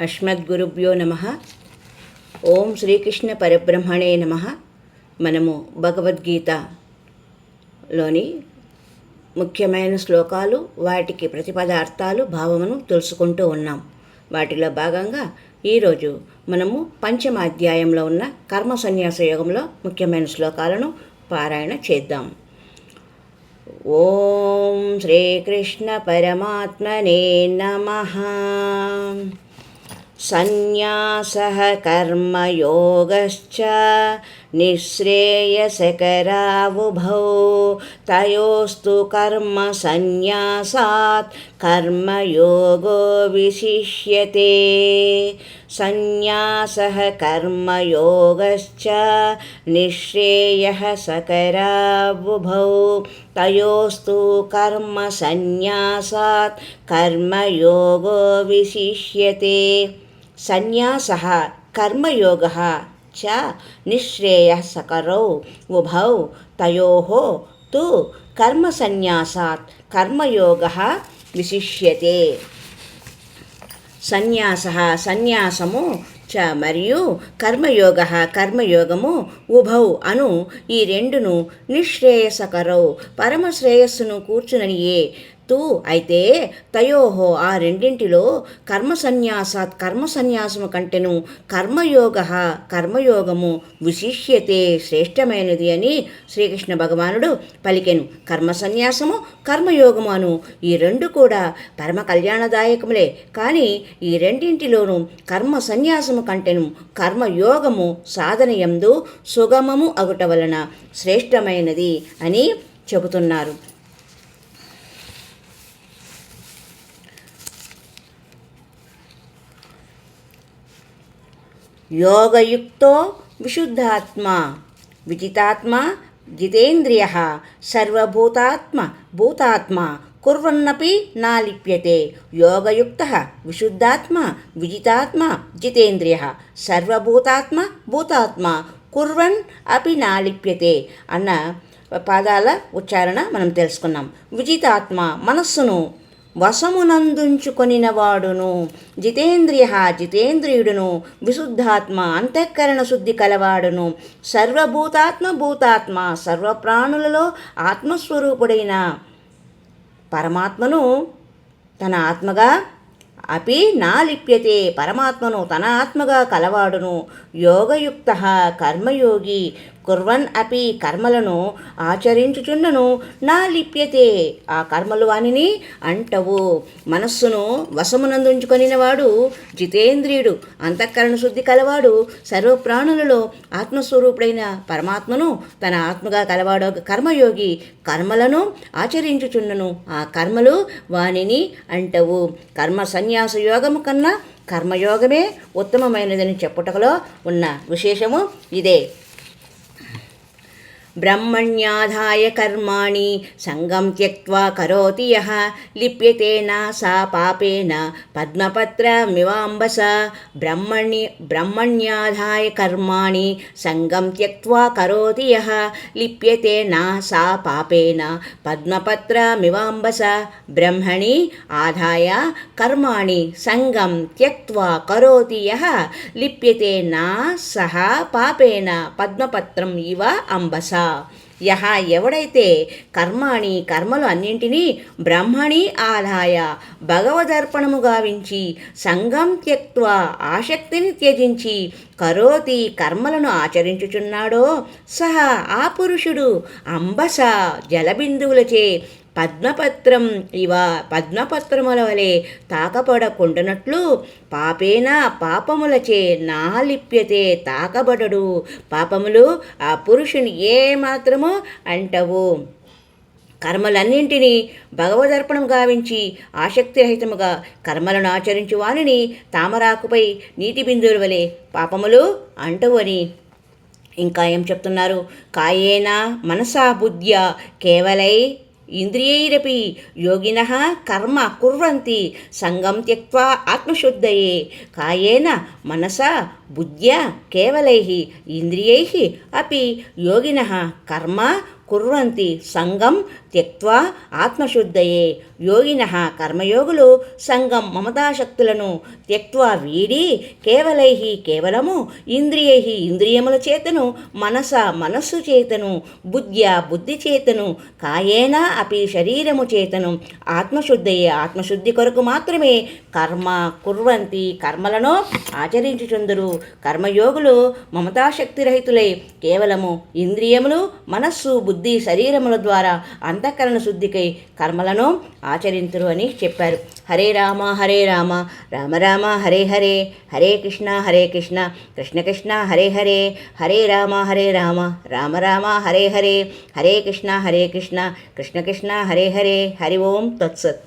అస్మద్గురుభ్యో నమ. ఓం శ్రీకృష్ణ పరబ్రహ్మణే నమ. మనము భగవద్గీతలోని ముఖ్యమైన శ్లోకాలు వాటికి ప్రతిపదార్థాలు భావమును తెలుసుకుంటూ ఉన్నాం. వాటిలో భాగంగా ఈరోజు మనము పంచమ అధ్యాయంలో ఉన్న కర్మ సన్యాస యోగంలో ముఖ్యమైన శ్లోకాలను పారాయణ చేద్దాం. ఓం శ్రీకృష్ణ పరమాత్మనే నమ. सन्न्यासः कर्मयोगश्च निःश्रेयसकरावुभौ तयोस्तु कर्मसन्न्यासात् कर्मयोगो विशिष्यते सन्न्यासः कर्मयोगश्च निःश्रेयः सकरावुभौ तयोस्तु कर्मसन्न्यासात् कर्मयोगो विशिष्यते సన్యాస కర్మయోగ చ నిశ్రేయసకరౌ ఉభౌ తయో తు కర్మసన్యాసాత్ కర్మయోగ విశిష్యతే. సన్యాస సన్యాసము చ మరియు కర్మయోగ కర్మయోగము ఉభౌ అను ఈ రెండును నిశ్రేయసకరౌ పరమశ్రేయస్సును కూర్చుననియే తూ అయితే తయోహో ఆ రెండింటిలో కర్మ సన్యాసాత్ కర్మ సన్యాసము కంటెను కర్మయోగ కర్మయోగము విశిష్యతే శ్రేష్టమైనది అని శ్రీకృష్ణ భగవానుడు పలికెను. కర్మ సన్యాసము కర్మయోగము అను ఈ రెండు కూడా పరమ కళ్యాణదాయకములే. కానీ ఈ రెండింటిలోనూ కర్మ సన్యాసము కంటెను కర్మయోగము సాధనయందు సుగమము అగుట వలన శ్రేష్టమైనది అని చెబుతున్నారు. యోగయుక్తో విశుద్ధాత్మ విజితాత్మ జితేంద్రియ సర్వభూతాత్మ భూతాత్మ కుర్వన్నపి నా లిప్యతే యోగయుక్త విశుద్ధాత్మ విజితాత్మ జితేంద్రియ సర్వభూతాత్మ భూతాత్మ కుర్వన్ అపి నా లిప్యతే అన్న పాదాల ఉచ్చారణ మనం తెలుసుకున్నాం। విజితాత్మ మనస్సును వశమునందుంచుకొనినవాడును. జితేంద్రియ జితేంద్రియుడును. విశుద్ధాత్మ అంతఃకరణ శుద్ధి కలవాడును. సర్వభూతాత్మ భూతాత్మ సర్వప్రాణులలో ఆత్మస్వరూపుడైన పరమాత్మను తన ఆత్మగా అపి నా లిప్యతే పరమాత్మను తన ఆత్మగా కలవాడును. యోగయుక్త కర్మయోగి కుర్వన్ అపి కర్మలను ఆచరించుచున్నను నా లిప్యతే ఆ కర్మలు వానిని అంటవు. మనస్సును వశమునందుంచుకొనినవాడు జితేంద్రియుడు అంతఃకరణ శుద్ధి కలవాడు సర్వప్రాణులలో ఆత్మస్వరూపుడైన పరమాత్మను తన ఆత్మగా కలవాడు కర్మయోగి కర్మలను ఆచరించుచున్నను ఆ కర్మలు వానిని అంటవు. కర్మ సన్యాస యోగము కన్నా కర్మయోగమే ఉత్తమమైనదని చెప్పుటలో ఉన్న విశేషము ఇదే. బ్రహ్మణ్యాధాయ కర్మాణి సంగం త్యక్వా కరోతి యః లిప్యతేన సా పాపేన పద్మపత్రమివాంబస బ్రహ్మణ్య బ్రహ్మణ్యాధాయ కర్మాణి సంగం త్యక్వా కరోతి యః లిప్యతేన సా పాపేన పద్మపత్రమివాంబస బ్రహ్మణి ఆదాయ కర్మాణి సంగం త్యక్వా కరోతి యః లిప్యతే నా సహ పాపేన పద్మపత్రం ఇవ అంబస యహ ఎవడైతే కర్మాణి కర్మలు అన్నింటినీ బ్రహ్మణి ఆదాయ భగవదర్పణము గావించి సంగం త్యక్వ ఆసక్తిని త్యజించి కరోతి కర్మలను ఆచరించుచున్నాడో సహ ఆ పురుషుడు అంబస జలబిందువులచే పద్మపత్రం ఇవ పద్మపత్రముల వలె తాకపడకుండానట్లు పాపేన పాపములచే నాలిప్యతే తాకబడడు. పాపములు ఆ పురుషుని ఏమాత్రము అంటవు. కర్మలన్నింటినీ భగవదర్పణం గావించి ఆసక్తిరహితముగా కర్మలను ఆచరించు వానిని తామరాకుపై నీటి బిందువుల వలె పాపములు అంటవని ఇంకా ఏం చెప్తున్నారు? కాయేనా మనసా బుద్ధ్య కేవలై ఇంద్రియైరపి యోగిన కర్మ కుర్వంతి. సంగం త్యక్వా ఆత్మశుద్ధయే. కాయేన మనసా బుద్ధ్యా కేవలై ఇంద్రియై అపి. యోగిన కర్మ కుర్వంతి సంగం త్యక్వా ఆత్మశుద్ధయే. యోగిన కర్మయోగులు సంగం మమతాశక్తులను త్యక్వా వీడి కేవలై కేవలము ఇంద్రియై ఇంద్రియముల చేతను మనస మనస్సు చేతను బుద్ధ్య బుద్ధి చేతను కాయేన అపి శరీరము చేతను ఆత్మశుద్ధయే ఆత్మశుద్ధి కొరకు మాత్రమే కర్మ కుర్వంతి కర్మలను ఆచరించుచుందరు. కర్మయోగులు మమతాశక్తిరహితులై కేవలము ఇంద్రియములు మనస్సు బుద్ధి బుద్ధి శరీరముల ద్వారా అంతఃకరణ శుద్ధికై కర్మలను ఆచరింతురు అని చెప్పారు. హరే రామ హరే రామ రామ రామ హరే హరే హరే కృష్ణ హరే కృష్ణ కృష్ణ కృష్ణ హరే హరే హరే రామ హరే రామ రామ రామ హరే హరే హరే కృష్ణ హరే కృష్ణ కృష్ణ కృష్ణ హరే హరే హరి ఓం తత్సత్.